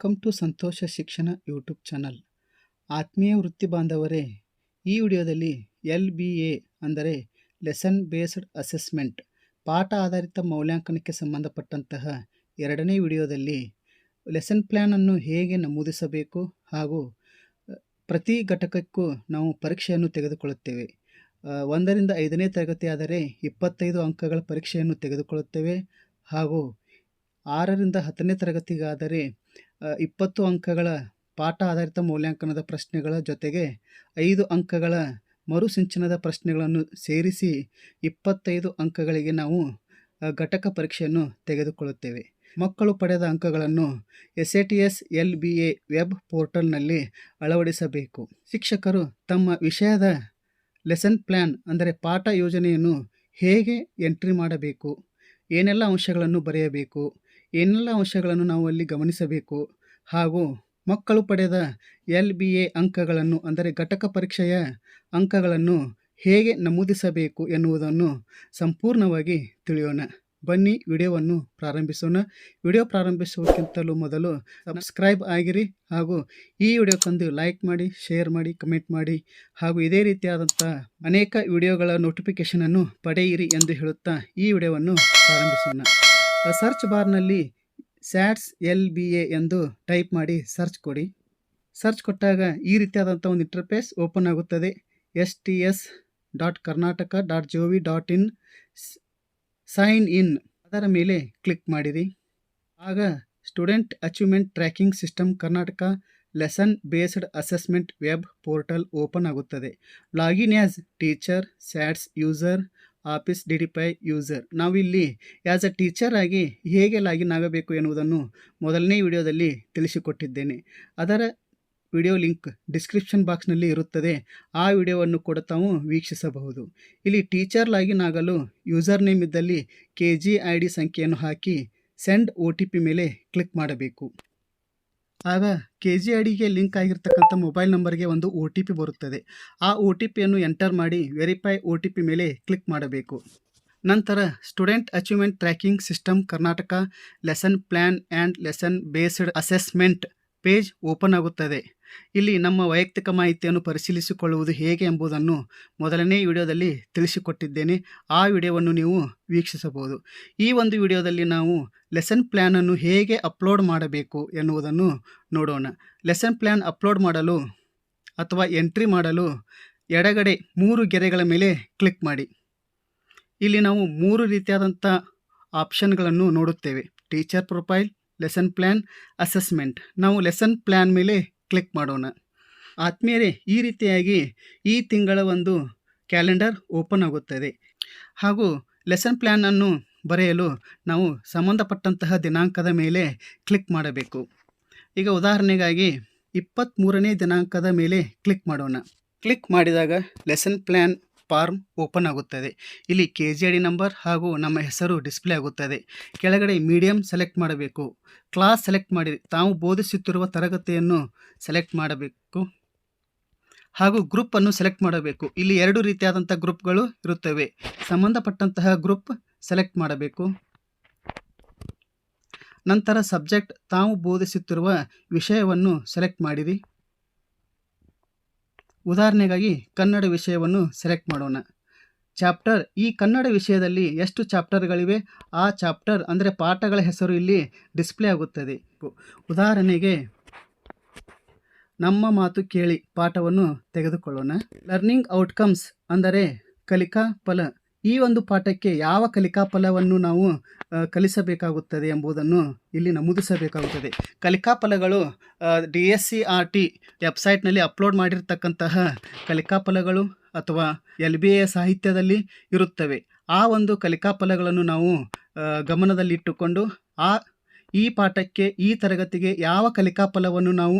Welcome to ಸಂತೋಷ ಶಿಕ್ಷಣ YouTube channel. ಆತ್ಮೀಯ ವೃತ್ತಿ ಬಾಂಧವರೇ, ಈ ವಿಡಿಯೋದಲ್ಲಿ ಎಲ್ ಬಿ ಎ ಅಂದರೆ ಲೆಸನ್ ಬೇಸ್ಡ್ ಅಸೆಸ್ಮೆಂಟ್ ಪಾಠ ಆಧಾರಿತ ಮೌಲ್ಯಾಂಕನಕ್ಕೆ ಸಂಬಂಧಪಟ್ಟಂತಹ ಎರಡನೇ ವಿಡಿಯೋದಲ್ಲಿ ಲೆಸನ್ ಪ್ಲ್ಯಾನನ್ನು ಹೇಗೆ ನಮೂದಿಸಬೇಕು ಹಾಗೂ ಪ್ರತಿ ಘಟಕಕ್ಕೂ ನಾವು ಪರೀಕ್ಷೆಯನ್ನು ತೆಗೆದುಕೊಳ್ಳುತ್ತೇವೆ. ಒಂದರಿಂದ ಐದನೇ ತರಗತಿ ಆದರೆ ಇಪ್ಪತ್ತೈದು ಅಂಕಗಳ ಪರೀಕ್ಷೆಯನ್ನು ತೆಗೆದುಕೊಳ್ಳುತ್ತೇವೆ ಹಾಗೂ, ಆರರಿಂದ ಹತ್ತನೇ ತರಗತಿಗಾದರೆ ಇಪ್ಪತ್ತು ಅಂಕಗಳ ಪಾಠ ಆಧಾರಿತ ಮೌಲ್ಯಾಂಕನದ ಪ್ರಶ್ನೆಗಳ ಜೊತೆಗೆ ಐದು ಅಂಕಗಳ ಮರುಸಿಂಚನದ ಪ್ರಶ್ನೆಗಳನ್ನು ಸೇರಿಸಿ ಇಪ್ಪತ್ತೈದು ಅಂಕಗಳಿಗೆ ನಾವು ಘಟಕ ಪರೀಕ್ಷೆಯನ್ನು ತೆಗೆದುಕೊಳ್ಳುತ್ತೇವೆ. ಮಕ್ಕಳು ಪಡೆದ ಅಂಕಗಳನ್ನು S A T S L B A web ಪೋರ್ಟಲ್ನಲ್ಲಿ ಅಳವಡಿಸಬೇಕು. ಶಿಕ್ಷಕರು ತಮ್ಮ ವಿಷಯದ ಲೆಸನ್ ಪ್ಲ್ಯಾನ್ ಅಂದರೆ ಪಾಠ ಯೋಜನೆಯನ್ನು ಹೇಗೆ ಎಂಟ್ರಿ ಮಾಡಬೇಕು, ಏನೆಲ್ಲ ಅಂಶಗಳನ್ನು ಬರೆಯಬೇಕು ಏನೆಲ್ಲ ಅಂಶಗಳನ್ನು ನಾವು ಅಲ್ಲಿ ಗಮನಿಸಬೇಕು? ಹಾಗೂ ಮಕ್ಕಳು ಪಡೆದ ಎಲ್ ಬಿ ಎ ಅಂಕಗಳನ್ನು, ಅಂದರೆ ಘಟಕ ಪರೀಕ್ಷೆಯ ಅಂಕಗಳನ್ನು ಹೇಗೆ ನಮೂದಿಸಬೇಕು ಎನ್ನುವುದನ್ನು ಸಂಪೂರ್ಣವಾಗಿ ತಿಳಿಯೋಣ. ಬನ್ನಿ, ವಿಡಿಯೋವನ್ನು ಪ್ರಾರಂಭಿಸೋಣ. ವಿಡಿಯೋ ಪ್ರಾರಂಭಿಸುವುದಕ್ಕಿಂತಲೂ ಮೊದಲು ಸಬ್ಸ್ಕ್ರೈಬ್ ಆಗಿರಿ ಹಾಗೂ ಈ ವಿಡಿಯೋ ತಂದು ಲೈಕ್ ಮಾಡಿ, ಶೇರ್ ಮಾಡಿ, ಕಮೆಂಟ್ ಮಾಡಿ ಹಾಗೂ ಇದೇ ರೀತಿಯಾದಂಥ ಅನೇಕ ವಿಡಿಯೋಗಳ ನೋಟಿಫಿಕೇಷನನ್ನು ಪಡೆಯಿರಿ ಎಂದು ಹೇಳುತ್ತಾ ಈ ವಿಡಿಯೋವನ್ನು ಪ್ರಾರಂಭಿಸೋಣ. ಸರ್ಚ್ ಬಾರ್ನಲ್ಲಿ ಸ್ಯಾಟ್ಸ್ ಎಲ್ ಬಿ ಎ ಎಂದು ಟೈಪ್ ಮಾಡಿ ಸರ್ಚ್ ಕೊಡಿ. ಸರ್ಚ್ ಕೊಟ್ಟಾಗ ಈ ರೀತಿಯಾದಂಥ ಒಂದು ಇಂಟರ್ಫೇಸ್ ಓಪನ್ ಆಗುತ್ತದೆ. S T S dot Karnataka dot G V dot in sign in ಅದರ ಮೇಲೆ ಕ್ಲಿಕ್ ಮಾಡಿರಿ. ಆಗ student achievement tracking system Karnataka lesson based assessment web portal open ಆಗುತ್ತದೆ. Login as teacher SATS user office D D P I user. ನಾವಿಲ್ಲಿ as a teacher ಆಗಿ ಹೇಗೆ login ಆಗಬೇಕು ಎನ್ನುವುದನ್ನು ಮೊದಲನೇ ವಿಡಿಯೋದಲ್ಲಿ ತಿಳಿಸಿಕೊಟ್ಟಿದ್ದೇನೆ. ಅದರ ವಿಡಿಯೋ ಲಿಂಕ್ ಡಿಸ್ಕ್ರಿಪ್ಷನ್ ಬಾಕ್ಸ್ನಲ್ಲಿ ಇರುತ್ತದೆ. ಆ ವಿಡಿಯೋವನ್ನು ಕೂಡ ತಾವು ವೀಕ್ಷಿಸಬಹುದು. ಇಲ್ಲಿ ಟೀಚರ್ ಲಾಗಿನ್ ಆಗಲು ಯೂಸರ್ ನೇಮ್ ಇದ್ದಲ್ಲಿ ಕೆ ಜಿ ಐ ಡಿ ಸಂಖ್ಯೆಯನ್ನು ಹಾಕಿ, ಸೆಂಡ್ ಒ ಟಿ ಪಿ ಮೇಲೆ ಕ್ಲಿಕ್ ಮಾಡಬೇಕು. ಆಗ ಕೆ ಜಿ ಐ ಡಿಗೆ ಲಿಂಕ್ ಆಗಿರ್ತಕ್ಕಂಥ ಮೊಬೈಲ್ ನಂಬರ್ಗೆ ಒಂದು ಒ ಟಿ ಪಿ ಬರುತ್ತದೆ. ಆ ಒ ಟಿ ಪಿಯನ್ನು ಎಂಟರ್ ಮಾಡಿ ವೆರಿಫೈ ಒ ಟಿ ಪಿ ಮೇಲೆ ಕ್ಲಿಕ್ ಮಾಡಬೇಕು. ನಂತರ student achievement tracking system Karnataka lesson plan and lesson based assessment page open ಆಗುತ್ತದೆ. ಇಲ್ಲಿ ನಮ್ಮ ವೈಯಕ್ತಿಕ ಮಾಹಿತಿಯನ್ನು ಪರಿಶೀಲಿಸಿಕೊಳ್ಳುವುದು ಹೇಗೆ ಎಂಬುದನ್ನು ಮೊದಲನೇ ವಿಡಿಯೋದಲ್ಲಿ ತಿಳಿಸಿಕೊಟ್ಟಿದ್ದೇನೆ. ಆ ವಿಡಿಯೋವನ್ನು ನೀವು ವೀಕ್ಷಿಸಬಹುದು. ಈ ಒಂದು ವಿಡಿಯೋದಲ್ಲಿ ನಾವು ಲೆಸನ್ ಪ್ಲ್ಯಾನನ್ನು ಹೇಗೆ ಅಪ್ಲೋಡ್ ಮಾಡಬೇಕು ಎನ್ನುವುದನ್ನು ನೋಡೋಣ. ಲೆಸನ್ ಪ್ಲ್ಯಾನ್ ಅಪ್ಲೋಡ್ ಮಾಡಲು ಅಥವಾ ಎಂಟ್ರಿ ಮಾಡಲು ಎಡಗಡೆ ಮೂರು ಗೆರೆಗಳ ಮೇಲೆ ಕ್ಲಿಕ್ ಮಾಡಿ. ಇಲ್ಲಿ ನಾವು ಮೂರು ರೀತಿಯಾದಂಥ ಆಪ್ಷನ್ಗಳನ್ನು ನೋಡುತ್ತೇವೆ. Teacher profile lesson plan assessment ನಾವು ಲೆಸನ್ ಪ್ಲ್ಯಾನ್ ಮೇಲೆ ಕ್ಲಿಕ್ ಮಾಡೋಣ. ಆತ್ಮೀಯರೇ, ಈ ರೀತಿಯಾಗಿ ಈ ತಿಂಗಳ ಒಂದು ಕ್ಯಾಲೆಂಡರ್ ಓಪನ್ ಆಗುತ್ತದೆ. ಹಾಗೂ ಲೆಸನ್ ಪ್ಲ್ಯಾನನ್ನು ಬರೆಯಲು ನಾವು ಸಂಬಂಧಪಟ್ಟಂತಹ ದಿನಾಂಕದ ಮೇಲೆ ಕ್ಲಿಕ್ ಮಾಡಬೇಕು. ಈಗ ಉದಾಹರಣೆಗಾಗಿ ಇಪ್ಪತ್ತ್ಮೂರನೇ ದಿನಾಂಕದ ಮೇಲೆ ಕ್ಲಿಕ್ ಮಾಡೋಣ. ಕ್ಲಿಕ್ ಮಾಡಿದಾಗ ಲೆಸನ್ ಪ್ಲ್ಯಾನ್ ಫಾರ್ಮ್ ಓಪನ್ ಆಗುತ್ತದೆ. ಇಲ್ಲಿ ಕೆ ಜಿ ಡಿ ನಂಬರ್ ಹಾಗೂ ನಮ್ಮ ಹೆಸರು ಡಿಸ್ಪ್ಲೇ ಆಗುತ್ತದೆ. ಕೆಳಗಡೆ ಮೀಡಿಯಂ ಸೆಲೆಕ್ಟ್ ಮಾಡಬೇಕು. ಕ್ಲಾಸ್ ಸೆಲೆಕ್ಟ್ ಮಾಡಿ, ತಾವು ಬೋಧಿಸುತ್ತಿರುವ ತರಗತಿಯನ್ನು ಸೆಲೆಕ್ಟ್ ಮಾಡಬೇಕು. ಹಾಗೂ ಗ್ರೂಪನ್ನು ಸೆಲೆಕ್ಟ್ ಮಾಡಬೇಕು. ಇಲ್ಲಿ ಎರಡು ರೀತಿಯಾದಂಥ ಗ್ರೂಪ್ಗಳು ಇರುತ್ತವೆ. ಸಂಬಂಧಪಟ್ಟಂತಹ ಗ್ರೂಪ್ ಸೆಲೆಕ್ಟ್ ಮಾಡಬೇಕು. ನಂತರ ಸಬ್ಜೆಕ್ಟ್, ತಾವು ಬೋಧಿಸುತ್ತಿರುವ ವಿಷಯವನ್ನು ಸೆಲೆಕ್ಟ್ ಮಾಡಿರಿ. ಉದಾಹರಣೆಗಾಗಿ ಕನ್ನಡ ವಿಷಯವನ್ನು ಸೆಲೆಕ್ಟ್ ಮಾಡೋಣ. ಚಾಪ್ಟರ್ ಈ ಕನ್ನಡ ವಿಷಯದಲ್ಲಿ ಎಷ್ಟು ಚಾಪ್ಟರ್ಗಳಿವೆ? ಆ ಚಾಪ್ಟರ್ ಅಂದರೆ ಪಾಠಗಳ ಹೆಸರು ಇಲ್ಲಿ ಡಿಸ್ಪ್ಲೇ ಆಗುತ್ತದೆ. ಉದಾಹರಣೆಗೆ, ನಮ್ಮ ಮಾತು ಕೇಳಿ ಪಾಠವನ್ನು ತೆಗೆದುಕೊಳ್ಳೋಣ. ಲರ್ನಿಂಗ್ ಔಟ್ಕಮ್ಸ್ ಅಂದರೆ ಕಲಿಕಾ ಫಲ. ಈ ಒಂದು ಪಾಠಕ್ಕೆ ಯಾವ ಕಲಿಕಾ ಫಲವನ್ನು ನಾವು ಕಲಿಸಬೇಕಾಗುತ್ತದೆ ಎಂಬುದನ್ನು ಇಲ್ಲಿ ನಮೂದಿಸಬೇಕಾಗುತ್ತದೆ. ಕಲಿಕಾ ಫಲಗಳು D S C R T ವೆಬ್ಸೈಟ್ನಲ್ಲಿ ಅಪ್ಲೋಡ್ ಮಾಡಿರ್ತಕ್ಕಂತಹ ಕಲಿಕಾ ಫಲಗಳು ಅಥವಾ ಎಲ್ ಬಿ ಎ ಸಾಹಿತ್ಯದಲ್ಲಿ ಇರುತ್ತವೆ. ಆ ಒಂದು ಕಲಿಕಾ ಫಲಗಳನ್ನು ನಾವು ಗಮನದಲ್ಲಿಟ್ಟುಕೊಂಡು ಆ, ಈ ಪಾಠಕ್ಕೆ, ಈ ತರಗತಿಗೆ ಯಾವ ಕಲಿಕಾ ಫಲವನ್ನು ನಾವು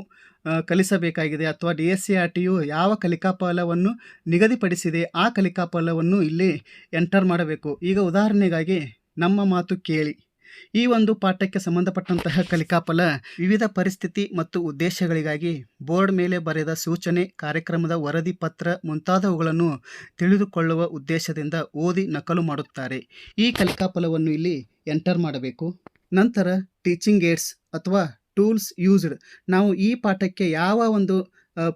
ಕಲಿಸಬೇಕಾಗಿದೆ ಅಥವಾ ಡಿ ಎಸ್ ಸಿ ಆರ್ ಟಿಯು ಯಾವ ಕಲಿಕಾ ಫಲವನ್ನು ನಿಗದಿಪಡಿಸಿದೆ ಆ ಕಲಿಕಾಫಲವನ್ನು ಇಲ್ಲಿ ಎಂಟರ್ ಮಾಡಬೇಕು. ಈಗ ಉದಾಹರಣೆಗಾಗಿ ನಮ್ಮ ಮಾತು ಕೇಳಿ. ಈ ಒಂದು ಪಾಠಕ್ಕೆ ಸಂಬಂಧಪಟ್ಟಂತಹ ಕಲಿಕಾಫಲ ವಿವಿಧ ಪರಿಸ್ಥಿತಿ ಮತ್ತು ಉದ್ದೇಶಗಳಿಗಾಗಿ ಬೋರ್ಡ್ ಮೇಲೆ ಬರೆದ ಸೂಚನೆ, ಕಾರ್ಯಕ್ರಮದ ವರದಿ ಪತ್ರ ಮುಂತಾದವುಗಳನ್ನು ತಿಳಿದುಕೊಳ್ಳುವ ಉದ್ದೇಶದಿಂದ ಓದಿ ನಕಲು ಮಾಡುತ್ತಾರೆ. ಈ ಕಲಿಕಾಫಲವನ್ನು ಇಲ್ಲಿ ಎಂಟರ್ ಮಾಡಬೇಕು. ನಂತರ ಟೀಚಿಂಗ್ ಏಡ್ಸ್ ಅಥವಾ ಟೂಲ್ಸ್ ಯೂಸ್ಡ್. ನಾವು ಈ ಪಾಠಕ್ಕೆ ಯಾವ ಒಂದು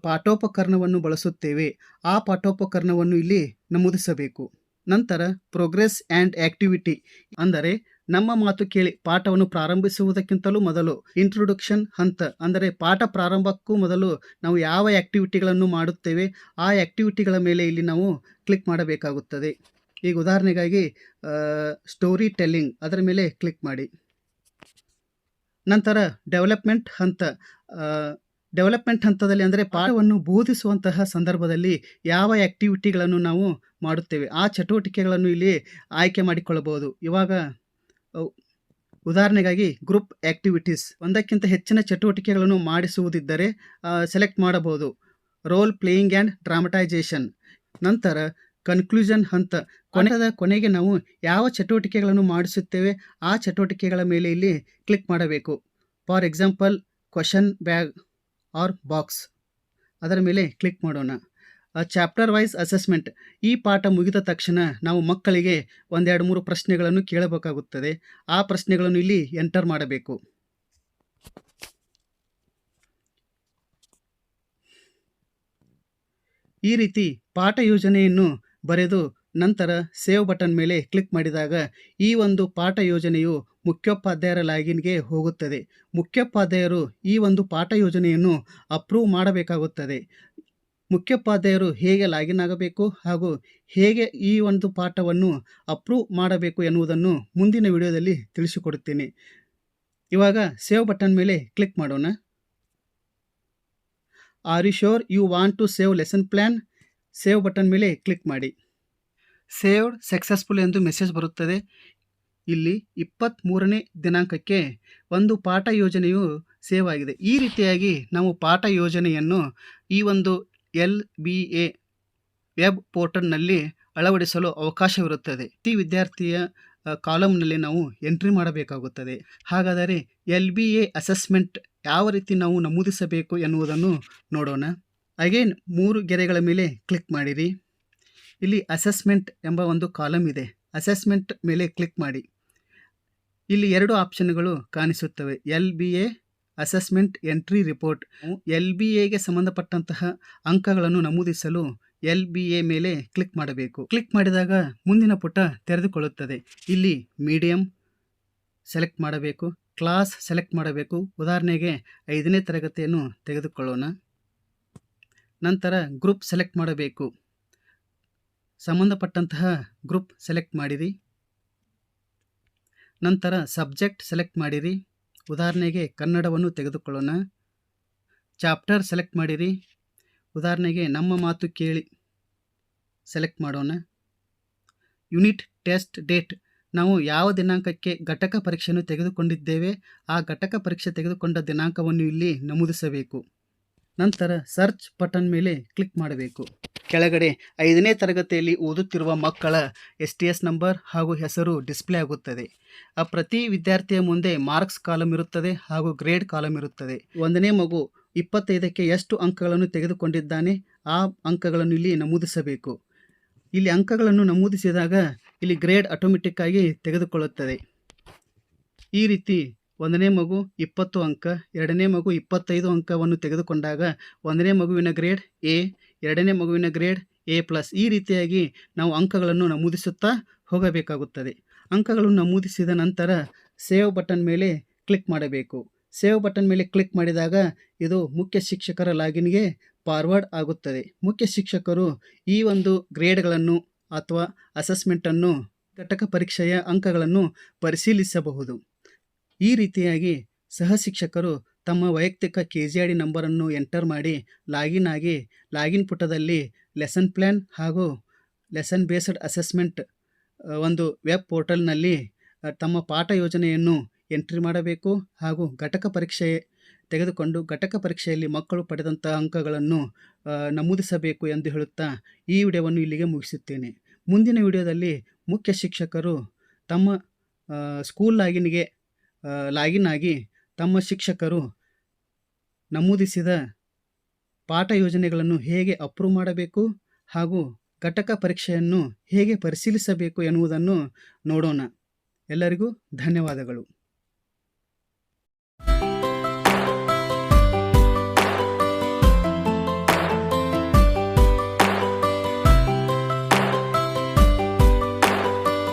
ಪಾಠೋಪಕರಣವನ್ನು ಬಳಸುತ್ತೇವೆ, ಆ ಪಾಠೋಪಕರಣವನ್ನು ಇಲ್ಲಿ ನಮೂದಿಸಬೇಕು. ನಂತರ ಪ್ರೋಗ್ರೆಸ್ ಆ್ಯಂಡ್ ಆ್ಯಕ್ಟಿವಿಟಿ ಅಂದರೆ ನಮ್ಮ ಮಾತು ಕೇಳಿ ಪಾಠವನ್ನು ಪ್ರಾರಂಭಿಸುವುದಕ್ಕಿಂತಲೂ ಮೊದಲು ಇಂಟ್ರೊಡಕ್ಷನ್ ಹಂತ ಅಂದರೆ ಪಾಠ ಪ್ರಾರಂಭಕ್ಕೂ ಮೊದಲು ನಾವು ಯಾವ ಆ್ಯಕ್ಟಿವಿಟಿಗಳನ್ನು ಮಾಡುತ್ತೇವೆ, ಆ ಆ್ಯಕ್ಟಿವಿಟಿಗಳ ಮೇಲೆ ಇಲ್ಲಿ ನಾವು ಕ್ಲಿಕ್ ಮಾಡಬೇಕಾಗುತ್ತದೆ. ಈಗ ಉದಾಹರಣೆಗಾಗಿ ಸ್ಟೋರಿ ಟೆಲ್ಲಿಂಗ್ ಅದರ ಮೇಲೆ ಕ್ಲಿಕ್ ಮಾಡಿ. ನಂತರ ಡೆವಲಪ್ಮೆಂಟ್ ಹಂತ ಡೆವಲಪ್ಮೆಂಟ್ ಹಂತದಲ್ಲಿ ಅಂದರೆ ಪಾಠವನ್ನು ಬೋಧಿಸುವಂತಹ ಸಂದರ್ಭದಲ್ಲಿ ಯಾವ ಆ್ಯಕ್ಟಿವಿಟಿಗಳನ್ನು ನಾವು ಮಾಡುತ್ತೇವೆ, ಆ ಚಟುವಟಿಕೆಗಳನ್ನು ಇಲ್ಲಿ ಆಯ್ಕೆ ಮಾಡಿಕೊಳ್ಳಬಹುದು. ಇವಾಗ ಉದಾಹರಣೆಗಾಗಿ ಗ್ರೂಪ್ ಆ್ಯಕ್ಟಿವಿಟೀಸ್ ಒಂದಕ್ಕಿಂತ ಹೆಚ್ಚಿನ ಚಟುವಟಿಕೆಗಳನ್ನು ಮಾಡಿಸುವುದಿದ್ದರೆ ಸೆಲೆಕ್ಟ್ ಮಾಡಬಹುದು. ರೋಲ್ ಪ್ಲೇಯಿಂಗ್ ಆ್ಯಂಡ್ ಡ್ರಾಮಟೈಸೇಷನ್ ನಂತರ ಕನ್ಕ್ಲೂಷನ್ ಹಂತ ಕೊನೆಯದ ಕೊನೆಗೆ ನಾವು ಯಾವ ಚಟುವಟಿಕೆಗಳನ್ನು ಮಾಡಿಸುತ್ತೇವೆ ಆ ಚಟುವಟಿಕೆಗಳ ಮೇಲೆ ಇಲ್ಲಿ ಕ್ಲಿಕ್ ಮಾಡಬೇಕು. For example question bag or box ಅದರ ಮೇಲೆ ಕ್ಲಿಕ್ ಮಾಡೋಣ. ಚಾಪ್ಟರ್ ವೈಸ್ ಅಸೆಸ್ಮೆಂಟ್ ಈ ಪಾಠ ಮುಗಿದ ತಕ್ಷಣ ನಾವು ಮಕ್ಕಳಿಗೆ ಒಂದೆರಡು ಮೂರು ಪ್ರಶ್ನೆಗಳನ್ನು ಕೇಳಬೇಕಾಗುತ್ತದೆ. ಆ ಪ್ರಶ್ನೆಗಳನ್ನು ಇಲ್ಲಿ ಎಂಟರ್ ಮಾಡಬೇಕು. ಈ ರೀತಿ ಪಾಠ ಯೋಜನೆಯನ್ನು ಬರೆದು ನಂತರ ಸೇವ್ ಬಟನ್ ಮೇಲೆ ಕ್ಲಿಕ್ ಮಾಡಿದಾಗ ಈ ಒಂದು ಪಾಠ ಯೋಜನೆಯು ಮುಖ್ಯೋಪಾಧ್ಯಾಯರ ಲಾಗಿನ್ಗೆ ಹೋಗುತ್ತದೆ. ಮುಖ್ಯೋಪಾಧ್ಯಾಯರು ಈ ಒಂದು ಪಾಠ ಯೋಜನೆಯನ್ನು ಅಪ್ರೂವ್ ಮಾಡಬೇಕಾಗುತ್ತದೆ. ಮುಖ್ಯೋಪಾಧ್ಯಾಯರು ಹೇಗೆ ಲಾಗಿನ್ ಆಗಬೇಕು ಹಾಗೂ ಹೇಗೆ ಈ ಒಂದು ಪಾಠವನ್ನು ಅಪ್ರೂವ್ ಮಾಡಬೇಕು ಎನ್ನುವುದನ್ನು ಮುಂದಿನ ವಿಡಿಯೋದಲ್ಲಿ ತಿಳಿಸಿಕೊಡುತ್ತೇನೆ. ಇವಾಗ ಸೇವ್ ಬಟನ್ ಮೇಲೆ ಕ್ಲಿಕ್ ಮಾಡೋಣ. Are you sure you want to save lesson plan save button ಮೇಲೆ ಕ್ಲಿಕ್ ಮಾಡಿ. ಸೇವ್ಡ್ ಸಕ್ಸಸ್ಫುಲ್ ಎಂದು ಮೆಸೇಜ್ ಬರುತ್ತದೆ. ಇಲ್ಲಿ ಇಪ್ಪತ್ತ್ಮೂರನೇ ದಿನಾಂಕಕ್ಕೆ ಒಂದು ಪಾಠ ಯೋಜನೆಯು ಸೇವ್ ಆಗಿದೆ. ಈ ರೀತಿಯಾಗಿ ನಾವು ಪಾಠ ಯೋಜನೆಯನ್ನು ಈ ಒಂದು ಎಲ್ ಬಿ ಎ ವೆಬ್ ಪೋರ್ಟಲ್ನಲ್ಲಿ ಅಳವಡಿಸಲು ಅವಕಾಶವಿರುತ್ತದೆ. ಪ್ರತಿ ವಿದ್ಯಾರ್ಥಿಯ ಕಾಲಮ್ನಲ್ಲಿ ನಾವು ಎಂಟ್ರಿ ಮಾಡಬೇಕಾಗುತ್ತದೆ. ಹಾಗಾದರೆ ಎಲ್ ಬಿ ಎ ಅಸೆಸ್ಮೆಂಟ್ ಯಾವ ರೀತಿ ನಾವು ನಮೂದಿಸಬೇಕು ಎನ್ನುವುದನ್ನು ನೋಡೋಣ. ಅಗೇನ್ ಮೂರು ಗೆರೆಗಳ ಮೇಲೆ ಕ್ಲಿಕ್ ಮಾಡಿರಿ. ಇಲ್ಲಿ ಅಸೆಸ್ಮೆಂಟ್ ಎಂಬ ಒಂದು ಕಾಲಮ್ ಇದೆ. ಅಸೆಸ್ಮೆಂಟ್ ಮೇಲೆ ಕ್ಲಿಕ್ ಮಾಡಿ. ಇಲ್ಲಿ ಎರಡು ಆಪ್ಷನ್ಗಳು ಕಾಣಿಸುತ್ತವೆ. L B A assessment entry report L B ಎಗೆ ಸಂಬಂಧಪಟ್ಟಂತಹ ಅಂಕಗಳನ್ನು ನಮೂದಿಸಲು ಎಲ್ ಬಿ ಎ ಮೇಲೆ ಕ್ಲಿಕ್ ಮಾಡಬೇಕು. ಕ್ಲಿಕ್ ಮಾಡಿದಾಗ ಮುಂದಿನ ಪುಟ ತೆರೆದುಕೊಳ್ಳುತ್ತದೆ. ಇಲ್ಲಿ ಮೀಡಿಯಂ ಸೆಲೆಕ್ಟ್ ಮಾಡಬೇಕು. ಕ್ಲಾಸ್ ಸೆಲೆಕ್ಟ್ ಮಾಡಬೇಕು. ಉದಾಹರಣೆಗೆ ಐದನೇ ತರಗತಿಯನ್ನು ತೆಗೆದುಕೊಳ್ಳೋಣ. ನಂತರ ಗ್ರೂಪ್ ಸೆಲೆಕ್ಟ್ ಮಾಡಬೇಕು. ಸಂಬಂಧಪಟ್ಟಂತಹ ಗ್ರೂಪ್ ಸೆಲೆಕ್ಟ್ ಮಾಡಿರಿ. ನಂತರ ಸಬ್ಜೆಕ್ಟ್ ಸೆಲೆಕ್ಟ್ ಮಾಡಿರಿ. ಉದಾಹರಣೆಗೆ ಕನ್ನಡವನ್ನು ತೆಗೆದುಕೊಳ್ಳೋಣ. ಚಾಪ್ಟರ್ ಸೆಲೆಕ್ಟ್ ಮಾಡಿರಿ. ಉದಾಹರಣೆಗೆ ನಮ್ಮ ಮಾತು ಕೇಳಿ ಸೆಲೆಕ್ಟ್ ಮಾಡೋಣ. Unit test date. ನಾವು ಯಾವ ದಿನಾಂಕಕ್ಕೆ ಘಟಕ ಪರೀಕ್ಷೆಯನ್ನು ತೆಗೆದುಕೊಂಡಿದ್ದೇವೆ, ಆ ಘಟಕ ಪರೀಕ್ಷೆ ತೆಗೆದುಕೊಂಡ ದಿನಾಂಕವನ್ನು ಇಲ್ಲಿ ನಮೂದಿಸಬೇಕು. ನಂತರ ಸರ್ಚ್ ಬಟನ್ ಮೇಲೆ ಕ್ಲಿಕ್ ಮಾಡಬೇಕು. ಕೆಳಗಡೆ ಐದನೇ ತರಗತಿಯಲ್ಲಿ ಓದುತ್ತಿರುವ ಮಕ್ಕಳ ಎಸ್ ಟಿ ಎಸ್ ನಂಬರ್ ಹಾಗೂ ಹೆಸರು ಡಿಸ್ಪ್ಲೇ ಆಗುತ್ತದೆ. ಆ ಪ್ರತಿ ವಿದ್ಯಾರ್ಥಿಯ ಮುಂದೆ ಮಾರ್ಕ್ಸ್ ಕಾಲಮ್ ಇರುತ್ತದೆ ಹಾಗೂ ಗ್ರೇಡ್ ಕಾಲಮ್ ಇರುತ್ತದೆ. ಒಂದನೇ ಮಗು ಇಪ್ಪತ್ತೈದಕ್ಕೆ ಎಷ್ಟು ಅಂಕಗಳನ್ನು ತೆಗೆದುಕೊಂಡಿದ್ದಾನೆ ಆ ಅಂಕಗಳನ್ನು ಇಲ್ಲಿ ನಮೂದಿಸಬೇಕು. ಇಲ್ಲಿ ಅಂಕಗಳನ್ನು ನಮೂದಿಸಿದಾಗ ಇಲ್ಲಿ ಗ್ರೇಡ್ ಆಟೋಮೆಟಿಕ್ಕಾಗಿ ತೆಗೆದುಕೊಳ್ಳುತ್ತದೆ. ಈ ರೀತಿ ಒಂದನೇ ಮಗು ಇಪ್ಪತ್ತು ಅಂಕ, ಎರಡನೇ ಮಗು ಇಪ್ಪತ್ತೈದು ಅಂಕವನ್ನು ತೆಗೆದುಕೊಂಡಾಗ ಒಂದನೇ ಮಗುವಿನ ಗ್ರೇಡ್ ಎ, ಎರಡನೇ ಮಗುವಿನ ಗ್ರೇಡ್ ಎ ಪ್ಲಸ್. ಈ ರೀತಿಯಾಗಿ ನಾವು ಅಂಕಗಳನ್ನು ನಮೂದಿಸುತ್ತಾ ಹೋಗಬೇಕಾಗುತ್ತದೆ. ಅಂಕಗಳನ್ನು ನಮೂದಿಸಿದ ನಂತರ ಸೇವ್ ಬಟನ್ ಮೇಲೆ ಕ್ಲಿಕ್ ಮಾಡಬೇಕು. ಸೇವ್ ಬಟನ್ ಮೇಲೆ ಕ್ಲಿಕ್ ಮಾಡಿದಾಗ ಇದು ಮುಖ್ಯ ಶಿಕ್ಷಕರ ಲಾಗಿನ್ಗೆ ಫಾರ್ವರ್ಡ್ ಆಗುತ್ತದೆ. ಮುಖ್ಯ ಶಿಕ್ಷಕರು ಈ ಒಂದು ಗ್ರೇಡ್ಗಳನ್ನು ಅಥವಾ ಅಸೆಸ್ಮೆಂಟನ್ನು ಘಟಕ ಪರೀಕ್ಷೆಯ ಅಂಕಗಳನ್ನು ಪರಿಶೀಲಿಸಬಹುದು. ಈ ರೀತಿಯಾಗಿ ಸಹ ಶಿಕ್ಷಕರು ತಮ್ಮ ವೈಯಕ್ತಿಕ ಕೆ ಜಿ ಐ ಡಿ ನಂಬರನ್ನು ಎಂಟರ್ ಮಾಡಿ ಲಾಗಿನ್ ಆಗಿ ಲಾಗಿನ್ ಪುಟದಲ್ಲಿ ಲೆಸನ್ ಪ್ಲ್ಯಾನ್ ಹಾಗೂ ಲೆಸನ್ ಬೇಸ್ಡ್ ಅಸೆಸ್ಮೆಂಟ್ ಒಂದು ವೆಬ್ ಪೋರ್ಟಲ್ನಲ್ಲಿ ತಮ್ಮ ಪಾಠ ಯೋಜನೆಯನ್ನು ಎಂಟ್ರಿ ಮಾಡಬೇಕು ಹಾಗೂ ಘಟಕ ಪರೀಕ್ಷೆ ತೆಗೆದುಕೊಂಡು ಘಟಕ ಪರೀಕ್ಷೆಯಲ್ಲಿ ಮಕ್ಕಳು ಪಡೆದಂಥ ಅಂಕಗಳನ್ನು ನಮೂದಿಸಬೇಕು ಎಂದು ಹೇಳುತ್ತಾ ಈ ವಿಡಿಯೋವನ್ನು ಇಲ್ಲಿಗೆ ಮುಗಿಸುತ್ತೇನೆ. ಮುಂದಿನ ವಿಡಿಯೋದಲ್ಲಿ ಮುಖ್ಯ ಶಿಕ್ಷಕರು ತಮ್ಮ ಸ್ಕೂಲ್ ಲಾಗಿನ್ಗೆ ಲಾಗಿನ್ ಆಗಿ ತಮ್ಮ ಶಿಕ್ಷಕರು ನಮೂದಿಸಿದ ಪಾಠ ಯೋಜನೆಗಳನ್ನು ಹೇಗೆ ಅಪ್ರೂವ್ ಮಾಡಬೇಕು ಹಾಗೂ ಘಟಕ ಪರೀಕ್ಷೆಯನ್ನು ಹೇಗೆ ಪರಿಶೀಲಿಸಬೇಕು ಎನ್ನುವುದನ್ನು ನೋಡೋಣ. ಎಲ್ಲರಿಗೂ ಧನ್ಯವಾದಗಳು.